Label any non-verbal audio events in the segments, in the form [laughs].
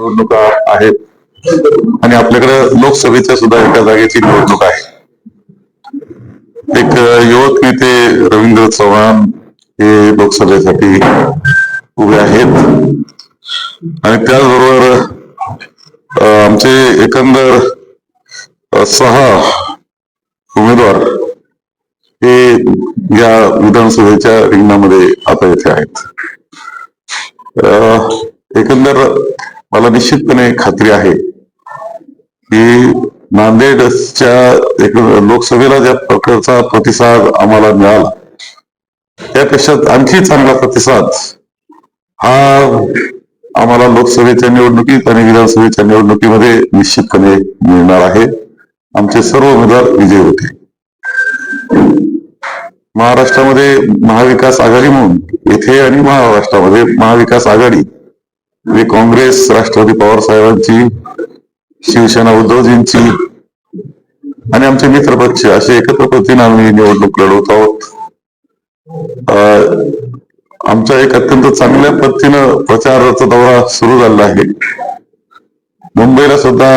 निवडणुका आहेत. आणि आपल्याकडे लोकसभेच्या सुद्धा एका जागेची निवडणूक आहे. एक युवक नेते रवींद्र चव्हाण हे लोकसभेसाठी उभे आहेत. आणि त्याचबरोबर आमचे एकंदर सहा उमेदवार हे या विधानसभेच्या रिंगणामध्ये आता येथे आहेत. एकंदर मला निश्चितपणे खात्री आहे की नांदेडच्या एक लोकसभेला ज्या प्रकारचा प्रतिसाद आम्हाला मिळाला त्यापेक्षा आणखी चांगला प्रतिसाद हा आम्हाला लोकसभेच्या निवडणुकीत आणि विधानसभेच्या निवडणुकीमध्ये निश्चितपणे मिळणार आहे. आमचे सर्व उमेदवार विजयी होते महाराष्ट्रामध्ये महाविकास आघाडी म्हणून येथे आणि महाराष्ट्रामध्ये महाविकास आघाडी म्हणजे काँग्रेस राष्ट्रवादी पवार साहेबांची शिवसेना उद्धवजींची आणि आमचे मित्रपक्ष असे एकत्र पद्धतीने आम्ही निवडणूक लढवत आहोत. आमचा आमच्या एक अत्यंत चांगल्या पद्धतीनं प्रचाराचा दौरा सुरू झालेला आहे. मुंबईला सुद्धा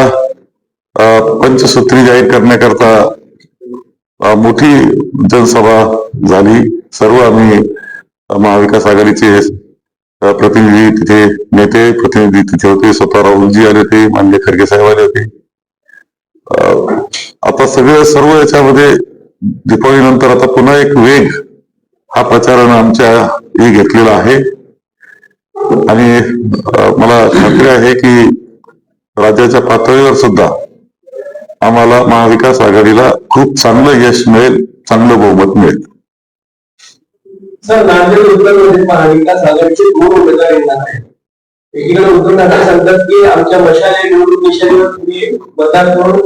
पंचसूत्री जाहीर करण्याकरता मोठी जनसभा झाली. सर्व आम्ही महाविकास आघाडीचे प्रतिनिधी तिथे नेते प्रतिनिधी तिथे होते स्वतः राहुलजी आले होते मान्य खरगे साहेब आले होते. आता सगळं सर्व याच्यामध्ये दीपावली नंतर आता पुन्हा एक वेग हा प्रचारानं आमच्या हे घेतलेला आहे. आणि मला खात्री आहे की राज्याच्या पातळीवर सुद्धा आम्हाला महाविकास आघाडीला खूप चांगलं यश मिळेल चांगलं बहुमत मिळेल. सर नांदेड उत्तरमध्ये महाविकास आघाडीचे दोन उमेदवार येणार आहेत. एकीकडे उद्धव ठाकरे सांगतात की आमच्या मशाले निवडणूक निशाणीवर तुम्ही मतदान करून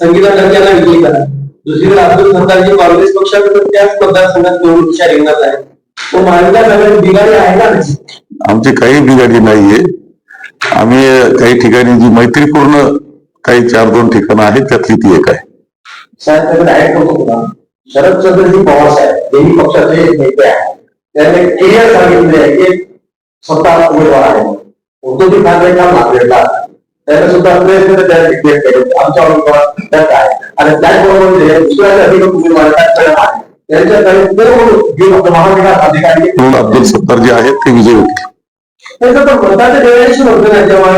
संगीता टक्क्याला विजयी करा. दुसरीकडे अब्दुल सत्तारजी काँग्रेस पक्षाकडून त्याच मतदारसंघात निवडणुकीच्या रिंगणात आहे तो महाविकास आघाडी बिघाडी आहे नाही? आमची काही बिघाडी नाहीये. आम्ही काही ठिकाणी जी मैत्रीपूर्ण काही चार दोन ठिकाणं आहेत त्यातली ती एक आहे. साहेब शरद चंद्रजी पवार साहेब दोन्ही पक्षाचे नेते आहेत. त्याने क्लिअर सांगितले की स्वतः उमेदवार आहे उद्धवजी ठाकरे काम नांदेडला त्याने सुद्धा प्रयत्न त्या डिक्लेअर केले. आमच्या उमेदवार त्यात आहे. आणि त्याचबरोबर जे दुसऱ्या अधिक उमेदवार त्यांच्याकडे सर्व महाविकास अधिकारी अब्दुल सत्तार जे आहेत ते विजय होतील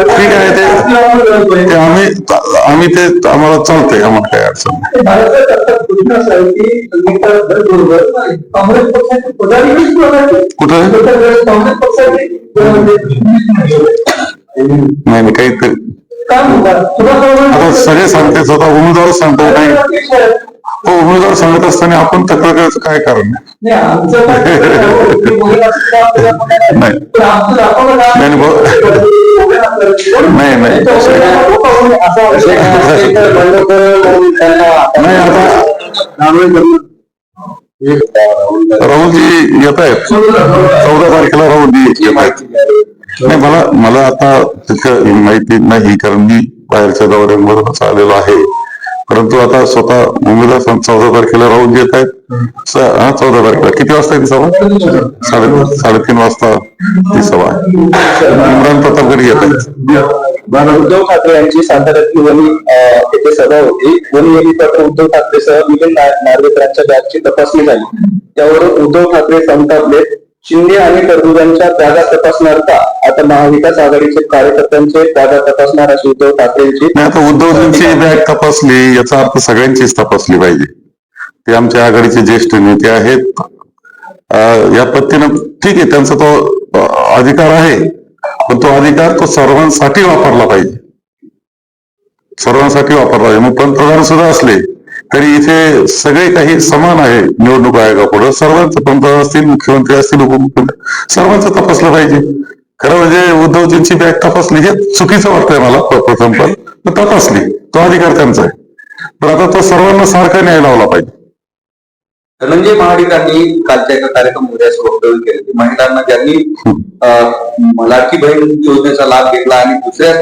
ठीक आहे, ते- आम्ही आम्ही ते आम्हाला चालतंय आम्हाला काही अडचण. कुठं? नाही नाही काही आता सगळे सांगते स्वतः उमेदवार सांगतो नाही. उमेदवार सांगत असताना आपण तक्रार करायचं काय कारण? नाही. नाही. आता राहुलजी येत आहेत. चौदा तारखेला राहुलजी येत आहेत. नाही मला मला आता तितकं माहिती नाही कारण मी बाहेरच्या दौऱ्यांवरूनच आलेलो आहे. परंतु आता स्वतः मुंबईला चौदा तारखेला राहून येत आहेत. हा चौदा तारखेला. किती वाजता आहे ती सभा? साडे साडेतीन वाजता ती सभा आहे. इम्रान प्रतापगड येत आहेत. उद्धव ठाकरे यांची सांतारातली वनी येथे सभा होती. वनी यांनी पत्र उद्धव ठाकरे सह विविध नार्वेकरांच्या बॅगची तपासणी झाली. त्यावरून उद्धव ठाकरे संतापले. शिंदे आणि टरबुजांच्या जागा तपासणार का? आता महाविकास आघाडीचे कार्यकर्त्यांचे जागा तपासणार अशी उद्धव ठाकरेंची नाही आता उद्धवजींची बॅग तपासली याचा अर्थ सगळ्यांचीच तपासली पाहिजे. ते आमच्या आघाडीचे ज्येष्ठ नेते आहेत. या पद्धतीनं ठीक आहे त्यांचा तो अधिकार आहे पण तो अधिकार तो सर्वांसाठी वापरला पाहिजे. सर्वांसाठी वापरला पाहिजे. मग पंतप्रधान सुद्धा असले तरी इथे सगळे काही समान आहे निवडणूक आयोगापुढे. सर्वांचं पंतप्रधान असतील मुख्यमंत्री असतील उपमुख्यमंत्री सर्वांचं तपासलं पाहिजे. खरं म्हणजे उद्धवजींची बॅग तपासली हे चुकीचं वाटतंय मला प्रथम पण. तपासली तो अधिकार त्यांचा आहे. पण आता तो सर्वांना सारखा न्याय लावला पाहिजे. धनंजय महाडिकांनी कालच्या एका कार्यक्रमामध्ये असं वक्तव्य केलं. की महिलांना ज्यांनी लाडकी बहीण योजनेचा लाभ घेतला आणि दुसऱ्या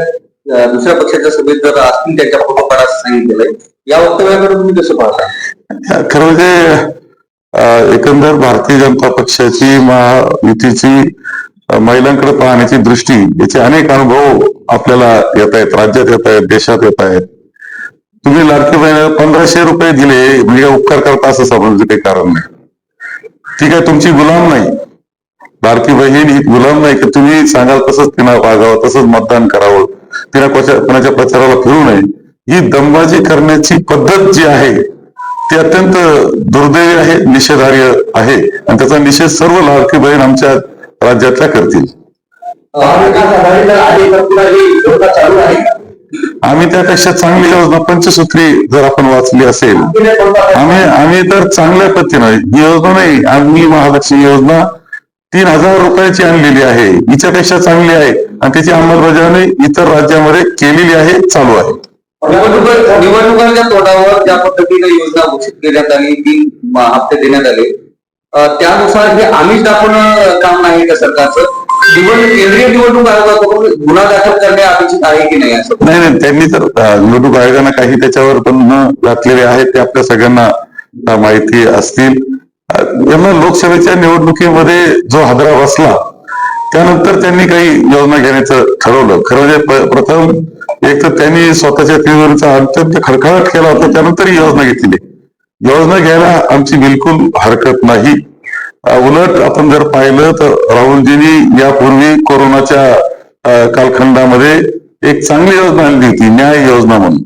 दुसऱ्या पक्षाच्या सभेत जर असतील त्यांच्या फोटो असं सांगितलेलं या वक्तव्याकडे तुम्ही कसं पाहता? खरं म्हणजे एकंदर भारतीय जनता पक्षाची महायुतीची महिलांकडे पाहण्याची दृष्टी याचे अनेक अनुभव आपल्याला येत आहेत राज्यात येत आहेत देशात येत आहेत. तुम्ही लाडकी बहिणी पंधराशे रुपये दिले म्हणजे उपकार करता असं समजलं काही कारण नाही. ती काय तुमची गुलाम नाही. लाडकी बहीण ही गुलाम नाही की तुम्ही सांगाल तसंच तिला वागावं तसंच मतदान करावं. तिला कोणाच्या प्रचाराला फिरू नये. ही दंबाजी करण्याची पद्धत जी आहे ती अत्यंत दुर्दैवी आहे निषेधार्ह आहे. आणि त्याचा निषेध सर्व लाडकी बहीण आमच्या राज्यातल्या करतील. ही? आम्ही त्यापेक्षा चांगली योजना पंचसूत्री जर आपण वाचली असेल आम्ही आम्ही तर चांगल्या पद्धतीनं योजना नाही. आम्ही महालक्ष्मी योजना तीन हजार रुपयाची आणलेली आहे. हिच्यापेक्षा चांगली आहे. आणि त्याची अंमलबजावणी इतर राज्यामध्ये केलेली आहे चालू आहे. निवडणुका निवडणुकांच्या तोंडावर ज्या पद्धतीने योजना घोषित करण्यात आली म- हप्ते देण्यात आले त्यानुसार हे आम्हीच दाखवून काम नाही का सरकारचं? निवडणूक केंद्रीय निवडणूक आयोगाकडून गुन्हा दाखल करणे अपेक्षित आहे की नाही असं? नाही नाही त्यांनी तर निवडणूक आयोगानं काही त्याच्यावर पण घातलेले आहेत ते आपल्या सगळ्यांना माहिती असतील. यांना लोकसभेच्या निवडणुकीमध्ये जो हादरा बसला त्यानंतर त्यांनी काही योजना घेण्याचं ठरवलं. खरं म्हणजे प्रथम एक तर त्यांनी स्वतःच्या तिजोरीचा अत्यंत खडखडाट केला होता त्यानंतर योजना घेतली योजना घ्यायला आमची बिलकुल हरकत नाही. उलट आपण जर पाहिलं तर राहुलजींनी यापूर्वी कोरोनाच्या कालखंडामध्ये एक चांगली योजना आणली होती न्याय योजना म्हणून.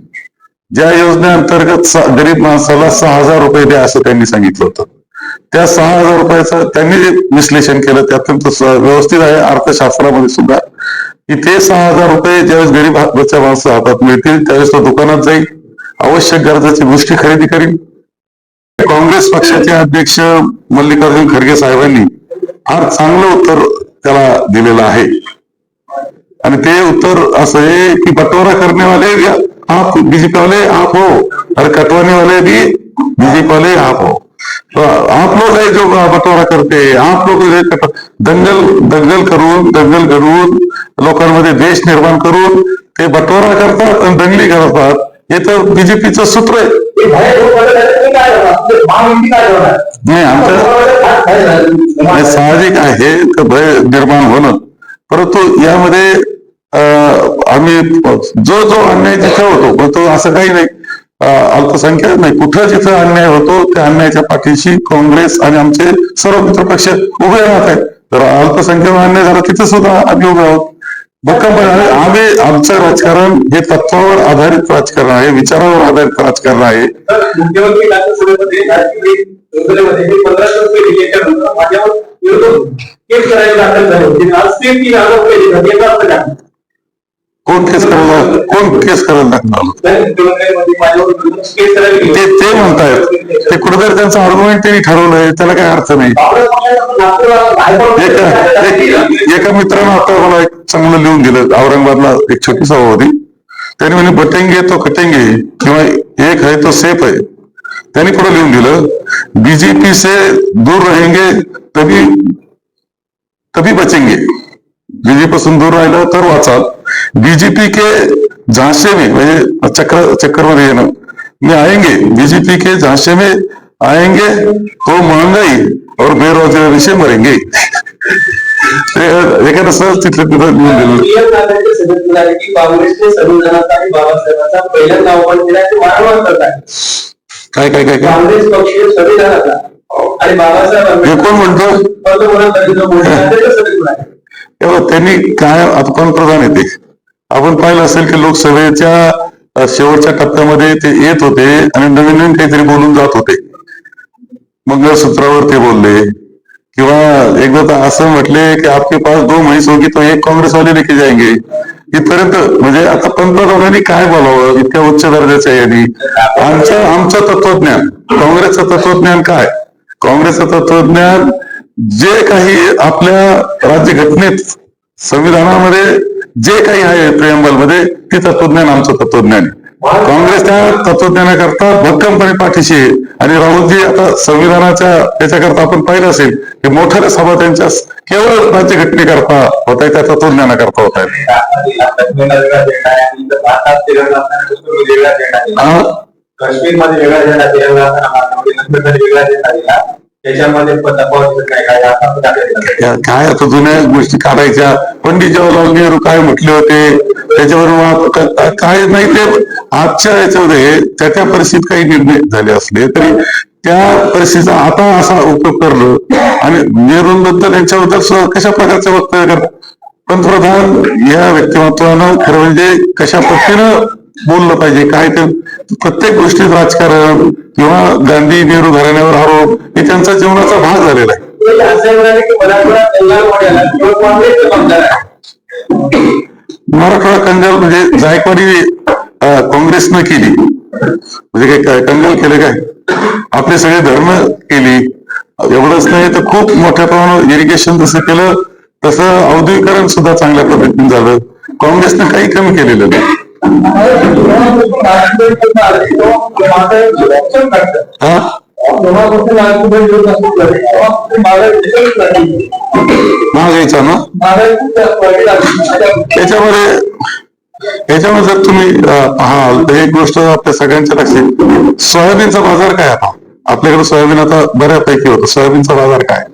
ज्या योजनेअंतर्गत गरीब माणसाला सहा हजार रुपये द्या असं त्यांनी सांगितलं होतं. त्या सहा हजार रुपयाचं त्यांनी जे विश्लेषण केलं ते अत्यंत व्यवस्थित आहे. अर्थशास्त्रामध्ये सुद्धा की ते सहा हजार रुपये ज्यावेळेस गरीब बच्चा माणसं हातात मिळतील त्यावेळेस तो दुकानात जाईल. आवश्यक गरजेची गोष्टी खरेदी करील काँग्रेस पक्षाचे अध्यक्ष मल्लिकार्जुन खरगे साहेबांनी फार चांगलं उत्तर त्याला दिलेलं आहे. आणि ते उत्तर असं आहे की बटवारा करणे वाले आप बीजेपी वाले आप हो. और कटवाने वाले भी बीजेपी वाले आप हो. तो आप लोग है जो बटवारा करते. आप लोग कट- दंगल दंगल करून दंगल करून लोकांमध्ये देश निर्माण करून ते बटवारा करतात आणि दंगली करतात. हे तर बीजेपीचं सूत्र आहे. नाही आमच्या? हे साहजिक आहे तर भय निर्माण होणं. परंतु यामध्ये आम्ही जो जो अन्याय जिथे होतो पण तो असं काही नाही. अल्पसंख्याक नाही. कुठं जिथं अन्याय होतो त्या अन्यायाच्या पाठीशी काँग्रेस आणि आमचे सर्व मित्र पक्ष उभे राहत आहेत. तर अल्पसंख्याक अन्याय झाला तिथे सुद्धा आम्ही उभे आहोत. भक्कमपणे आम्ही आमचं राजकारण हे तत्वावर आधारित राजकारण आहे विचारावर आधारित राजकारण आहे. तर मुख्यमंत्री कोण केस करायला कोण केस करायला लागणार? ते ते म्हणतायत. ते कुठेतरी त्यांचं आर्ग्युमेंट त्यांनी ठरवलंय. त्याला काही अर्थ नाही. एका एका मित्रानं आता मला एक चांगलं लिहून दिलं. औरंगाबादला एक छोटी सभा होती त्याने म्हणे बटेंगे तो कटेंगे किंवा एक है तो सेफ है. त्यांनी पुढे लिहून दिलं बीजेपी से दूर रहेंगे तभी तभी बचेंगे. बीजेपी पासून दूर राहिलं तर वाचाल. बीजेपी के झांसे में म्हणजे चक्र येणं में आएँगे। बीजेपी के झांसे में आएँगे तो महँगाई और बेरोजगारी से मरेंगे। एखादं सहज तिथलं तिथं लिहून दिलं पीएम नागरिकच्या सभेत काँग्रेसने संविधानाचा आणि बाबासाहेबांचा पहिल्यांदा आव्हान दिल्याचे वारंवार करत आहे काय काय काय काय? काँग्रेस पक्षीय संविधानाचा आणि बाबासाहेब कोण म्हणतो पंतप्रधान नरेंद्र मोदी यांच्या सभेत म्हणाले तेव्हा त्यांनी काय पंतप्रधान येते आपण पाहिलं असेल की लोकसभेच्या शेवटच्या टप्प्यामध्ये ते येत होते आणि नवीन नवीन काहीतरी बोलून जात होते. मंगळसूत्रावर ते बोलले. किंवा एकदा तर असं म्हटले की आपके पास दो म्हैस होगी तो एक काँग्रेस वाले लेके जाएंगे इथपर्यंत म्हणजे आता पंतप्रधानांनी काय बोलावं? इतक्या उच्च दर्जाच्या यांनी आमचं आमचं तत्वज्ञान काँग्रेसचं तत्वज्ञान काय? काँग्रेसचं तत्वज्ञान जे काही आपल्या राज्यघटनेत संविधानामध्ये जे काही आहे प्रियंबलमध्ये ते तत्वज्ञान आमचं तत्वज्ञान आहे. काँग्रेस त्या तत्वज्ञानाकरता भक्कमपणे पाठीशी आहे. आणि राहुलजी आता संविधानाच्या त्याच्याकरता आपण पाहिलं असेल की मोठ्या सभा त्यांच्या केवळ राज्यघटनेकरता होत आहे त्या तत्वज्ञानाकरता होत आहे काश्मीरमध्ये वेगळा झेंडा त्याच्यामध्ये काय आता काय आता जुन्या गोष्टी काढायच्या? पंडित जवाहरलाल नेहरू काय म्हटले होते? त्याच्यावर काय नाही ते आजच्या याच्यामध्ये त्या त्या परिस्थितीत काही निर्णय झाले असले तरी त्या परिस्थितीचा आता असा उपयोग करणं आणि नेहरूंबद्दल यांच्याबद्दल कशा प्रकारचे वक्तव्य करतात? पंतप्रधान या व्यक्तिमत्वानं खरं म्हणजे कशा पद्धतीनं बोललं पाहिजे. काय ते प्रत्येक गोष्टीत राजकारण किंवा गांधी नेहरू घराण्यावर आरोप हे त्यांचा जीवनाचा भाग झालेला आहे. मराठवाडा कंगाल म्हणजे जायकवाडी काँग्रेसनं केली. म्हणजे काय- काय कंगाल केले काय? आपले सगळे धर्म केली. एवढंच नाही तर खूप मोठ्या प्रमाणावर इरिगेशन जसं केलं तसं औद्योगिकरण सुद्धा चांगल्या पद्धतीने झालं. काँग्रेसनं काही कमी केलेलं नाही. महागाईचा ना? त्याच्यामध्ये त्याच्यामध्ये जर तुम्ही अं, पाहाल तर एक गोष्ट आपल्या सगळ्यांच्या लक्षात सोयाबीनचा बाजार काय आता? आपल्याकडे सोयाबीन आता बऱ्यापैकी होतं. सोयाबीनचा बाजार काय?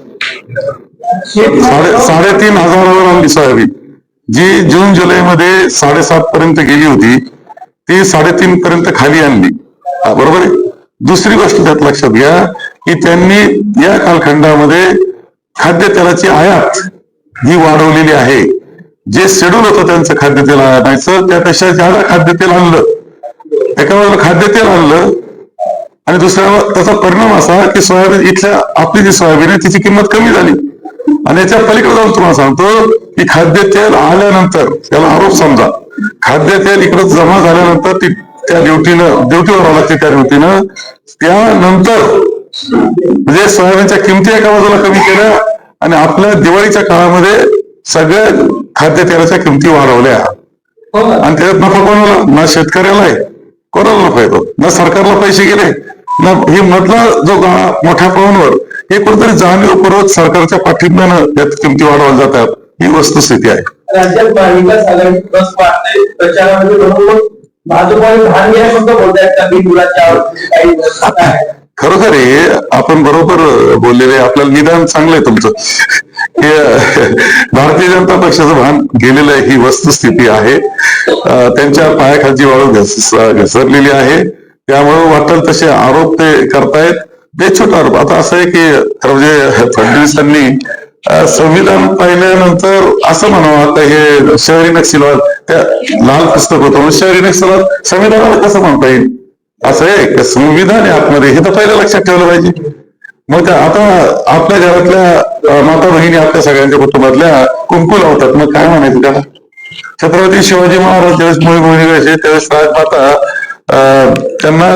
साडे साडेतीन हजारावर आणली सोयाबीन. जी जून जुलै मध्ये साडेसात पर्यंत गेली होती ती साडेतीन पर्यंत खाली आणली. बरोबर आहे? दुसरी गोष्ट त्यात लक्षात घ्या की त्यांनी या कालखंडामध्ये खाद्यतेलाची आयात ही वाढवलेली आहे. जे शेड्यूल होतं त्यांचं खाद्यतेल आणायचं त्यापेक्षा ज्यादा खाद्यतेल आणलं. एका वेळेला खाद्यतेल आणलं आणि दुसऱ्या त्याचा परिणाम असा की सोयाबीन इथल्या आपली जी सोयाबीन आहे तिची किंमत कमी झाली. आणि याच्या पलीकडे जाऊन तुम्हाला सांगतो की खाद्यतेल आल्यानंतर त्याला आरोप समजा. खाद्यतेल इकडे जमा झाल्यानंतर ती त्या ड्युटीनं ड्युटीवर आला लागते त्या ड्युटीनं. त्यानंतर म्हणजे सोयाबीनच्या किमती एका बाजूला कमी केल्या आणि आपल्या दिवाळीच्या काळामध्ये सगळ्या खाद्यतेलाच्या किमती वाढवल्या. आणि त्याच्यात नफा कोणाला ना शेतकऱ्याला आहे कोणाला नफा येतो ना सरकारला पैसे गेले ना हे मधला जो गाळा मोठ्या प्रमाणावर हे कुठेतरी जाणीवपूर्वक सरकारच्या पाठिंब्यानं यात किमती वाढवल्या जातात. ही वस्तुस्थिती आहे. राज्यात महाविकास आघाडी बस वाढते प्रचारामध्ये भाजपाने भाग घ्या सुद्धा बोलतायत का? बिनबुडाच्या आहे. खरोखर हे आपण बरोबर बोललेले आहे. आपल्याला निदान चांगलं आहे तुमचं. भारतीय जनता पक्षाचं भान गेलेलं आहे ही वस्तुस्थिती आहे. त्यांच्या पायाखालची वाळू घस घसरलेली आहे. त्यामुळे वाटेल तसे आरोप ते करतायत. ते छोटा आरोप. आता असं आहे की खरं म्हणजे फडणवीसांनी संविधान पाहिल्यानंतर असं म्हणावं आता हे शहरी नक्षलवाद त्या लाल पुस्तक होतं म्हणून शहरी नक्षलवाद संविधानाला कसं म्हणता येईल? असं आहे संविधान आहे आतमध्ये हे तर पहिलं लक्षात ठेवलं पाहिजे. मग त्या आता आपल्या घरातल्या माता बहिणी आपल्या सगळ्यांच्या कुटुंबातल्या कुंकू लावतात मग काय म्हणायचं त्याला? छत्रपती शिवाजी महाराज ज्यावेळेस मुळे मुली व्हायचे त्यावेळेस राजमाता त्यांना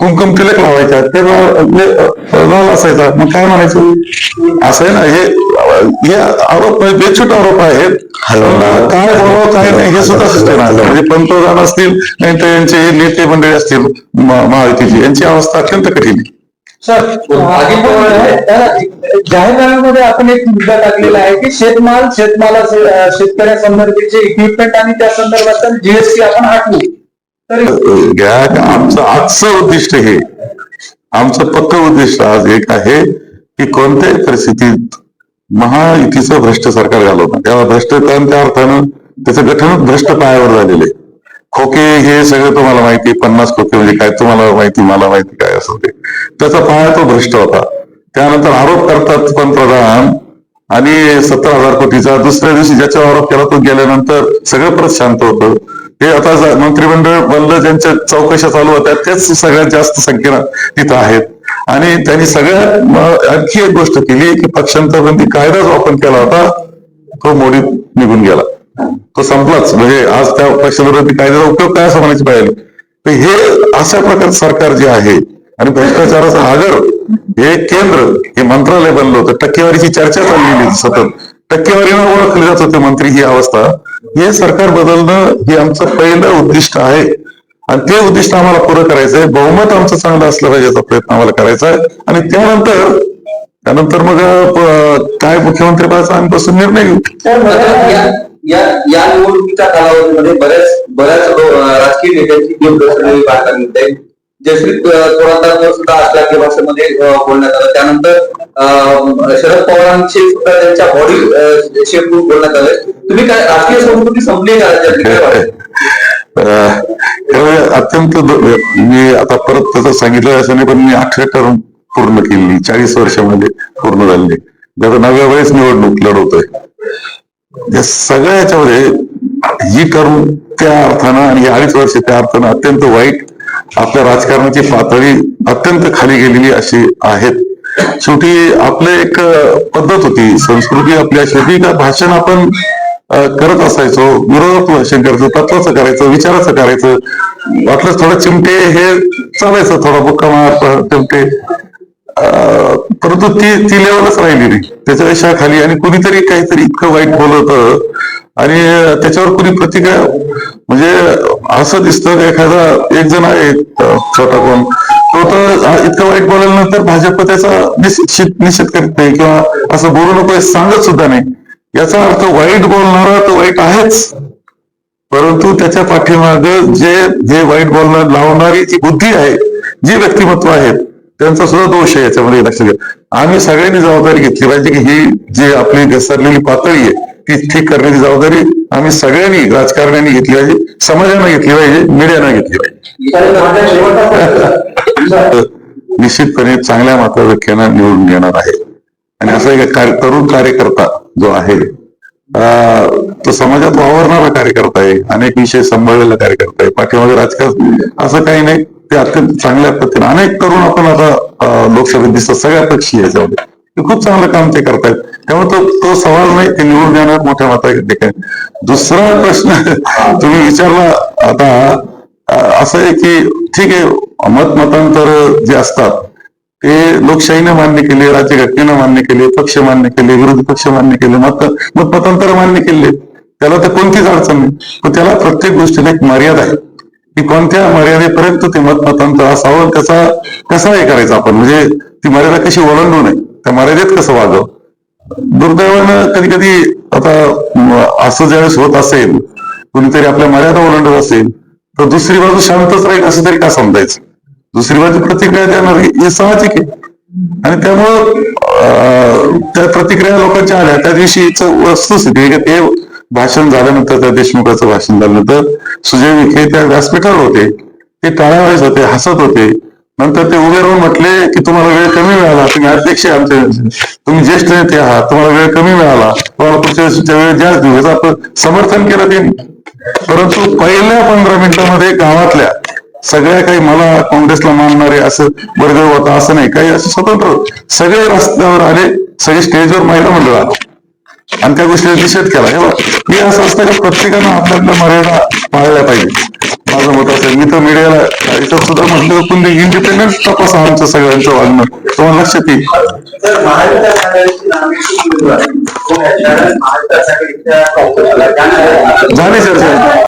कुंकुम तिलक लावायच्या ते लाल ले- लाल असायचा. मग काय म्हणायचं? असं आहे ना हे हे आरोप बेछूट आरोप आहेत काय बोलावं काय नाही हे सुद्धा सुचते ना म्हणजे पंतप्रधान असतील नाही तर यांचे हे नेते मंडळी असतील महायुतीची यांची अवस्था अत्यंत कठीण आहे. सर जाहीरनाम्यामध्ये आपण एक मुद्दा टाकलेला आहे की शेतमाल शेतमाला शेतकऱ्यासंदर्भाचे इक्विपमेंट आणि त्या संदर्भात जीएसटी आपण हटवू. घ्या आमचं आजचं उद्दिष्ट हे. आमचं पक्क उद्दिष्ट आज एक आहे की कोणत्याही परिस्थितीत महायुतीचं भ्रष्ट सरकार घालवणं. त्याला भ्रष्ट त्या अर्थानं त्याचं गठन भ्रष्ट पायावर झालेले खोके हे सगळं तुम्हाला माहिती पन्नास खोके म्हणजे काय तुम्हाला माहिती मला माहिती काय असं ते. त्याचा पाया तो भ्रष्ट होता. त्यानंतर आरोप करतात पंतप्रधान आणि सत्तर हजार कोटीचा दुसऱ्या दिवशी ज्याच्यावर आरोप केला तो गेल्यानंतर सगळं परत शांत होतं. हे आता मंत्रिमंडळ बनलं ज्यांच्या चौकशा चालू होत्या तेच सगळ्यात जास्त संख्येनं तिथं आहेत. आणि त्यांनी सगळ्यात आणखी एक गोष्ट केली की पक्षांतरबंदी कायदा जो आपण केला होता तो मोडीत निघून गेला. तो संपलाच. म्हणजे आज त्या पक्षांतरबंदी कायद्याचा उपयोग काय असं म्हणायची पाहिजे तर हे अशा प्रकारचं सरकार जे आहे आणि भ्रष्टाचाराचा आगर हे केंद्र हे मंत्रालय बनलं होतं. टक्केवारीची चर्चा चाललेली सतत. टक्केवारीनं ओळखले जात होते मंत्री ही अवस्था. हे सरकार बदलणं हे आमचं पहिलं उद्दिष्ट आहे. आणि ते उद्दिष्ट आम्हाला पुरं करायचंय बहुमत आमचं चांगलं असलं पाहिजे याचा प्रयत्न आम्हाला करायचा आहे. आणि त्यानंतर त्यानंतर मग काय मुख्यमंत्री पदाचा आम्ही बसून निर्णय घेऊ? या या निवडणुकीच्या कालावधीमध्ये बऱ्याच बऱ्याच लो- अं, राजकीय नेत्यांची घेऊन बसलेली पाहायला मिळते भाषेमध्ये बोलण्यात आलं. त्यानंतर शरद पवारांची सुद्धा त्यांच्या बॉडी शेप बोलण्यात आले. तुम्ही काय राजकीय संस्कृती संपली का अत्यंत मी आता परत तसं सांगितलं असं नाही पण मी अठरा टर्म पूर्ण केली. चाळीस वर्षामध्ये पूर्ण झाली. त्याचा नव्या वेळेस निवडणूक लढवतोय. या सगळ्या याच्यामध्ये ही टर्म त्या अर्थानं आणि अडीच वर्ष त्या अर्थानं अत्यंत वाईट आपल्या राजकारणाची पातळी अत्यंत खाली गेलेली अशी आहेत. शेवटी आपले एक पद्धत होती. संस्कृती आपल्या शेवटी का भाषण आपण करत असायचो. विरोधात भाषण करायचं तत्वाचं करायचं विचाराचं करायचं. वाटलं थोडं चिमटे हे चालायचं थोडा बुक्का मार चिमटे. परंतु ती ती लेवलच राहिली नाही. त्याच्यापेक्षा खाली आणि कुणीतरी काहीतरी इतकं वाईट बोलत आणि त्याच्यावर कुणी प्रतिक्रिया म्हणजे असं दिसतं एखादा एक जण आहे छोटा कोण. तो तर इतकं वाईट बोलल्यानंतर भाजप त्याचा निश्चित निषेध करीत नाही किंवा असं बोलू नको सांगत सुद्धा नाही. याचा अर्थ वाईट बोलणारा तो वाईट आहेच. परंतु त्याच्या पाठीमाग जे जे वाईट बोलणार लावणारी जी बुद्धी आहे जी व्यक्तिमत्व आहेत त्यांचा सुद्धा दोष आहे याच्यामध्ये लक्षात घ्या आम्ही सगळ्यांनी जबाबदारी घेतली पाहिजे की ही जी आपली घसरलेली पातळी आहे ती ठीक करण्याची जबाबदारी आम्ही सगळ्यांनी राजकारण्यांनी घेतली पाहिजे समाजानं घेतली पाहिजे मीडियानं घेतली पाहिजे. [laughs] निश्चितपणे चांगल्या मताधिक्यानं निवडून येणार आहे. आणि असा एक तरुण कार्यकर्ता जो आहे तो समाजात वावरणारा कार्यकर्ता आहे अनेक विषय सांभाळलेला कार्यकर्ता आहे. पाठीमागे राजकारण असं काही नाही ते अत्यंत चांगल्या पद्धतीने अनेक तरुण आपण आता लोकसभेत दिसतात सगळ्या पक्षी याच्यामध्ये ते खूप चांगलं काम ते करतायत. त्यामुळे तो तो सवाल नाही ते निवडून देणार मोठ्या मता दुसरा प्रश्न [laughs] तुम्ही विचारला आता असं आहे की ठीक आहे मत मतांतर जे असतात ते लोकशाहीने मान्य केले राज्यघटनेनं मान्य केले पक्ष मान्य केले विरोधी पक्ष मान्य केले मत मत मतांतर मान्य केले. त्याला तर कोणतीच अडचण नाही. पण त्याला प्रत्येक गोष्टीला एक मर्यादा आहे. की कोणत्या मर्यादेपर्यंत ते मत मतांतर असावं त्याचा कसा हे करायचा आपण? म्हणजे ती मर्यादा कशी ओलांडू नये? त्या मर्यादेत कसं वाग दुर्दैवानं कधी कधी आता असं ज्यावेळेस होत असेल कुणीतरी आपल्या मर्यादा ओलांडत असेल तर दुसरी बाजू शांतच राहील असं तरी का समजायचं? दुसरी बाजू प्रतिक्रिया देणार हे साहजिक आहे. आणि त्यामुळं त्या प्रतिक्रिया लोकांच्या आल्या. त्या दिवशीच वस्तुस्थिती की ते भाषण झाल्यानंतर त्या देशमुखाचं भाषण झाल्यानंतर सुजय विखे त्या व्यासपीठावर होते. ते टाळ्या होते हसत होते. नंतर ते उभे राहून म्हटले की तुम्हाला वेळ कमी मिळाला तुम्ही अध्यक्ष आमचे तुम्ही ज्येष्ठ नेते आहात तुम्हाला वेळ कमी मिळाला. तुम्हाला पुढच्या वेळ जास्त देऊ याचं आपण समर्थन केलं त्यांनी. परंतु पहिल्या पंधरा मिनिटांमध्ये गावातल्या सगळ्या काही मला काँग्रेसला मानणारे असं वर्ग होता असं नाही. काही असं स्वतंत्र सगळे रस्त्यावर आले सगळे स्टेजवर महिला मंडळ आलो. आणि त्या गोष्टीचा निषेध केला. हे मी असं असतं का प्रत्येकानं आपल्या आपल्या मर्यादा पाळल्या पाहिजे. माझं मत असेल मी तर मीडियाला याच्यात सुद्धा म्हटलं तुम्ही इंडिपेंडन्स तपासा आमचं सगळ्यांचं वागणं. तुम्हाला लक्षात येईल. काँग्रेसला झाली चर्चा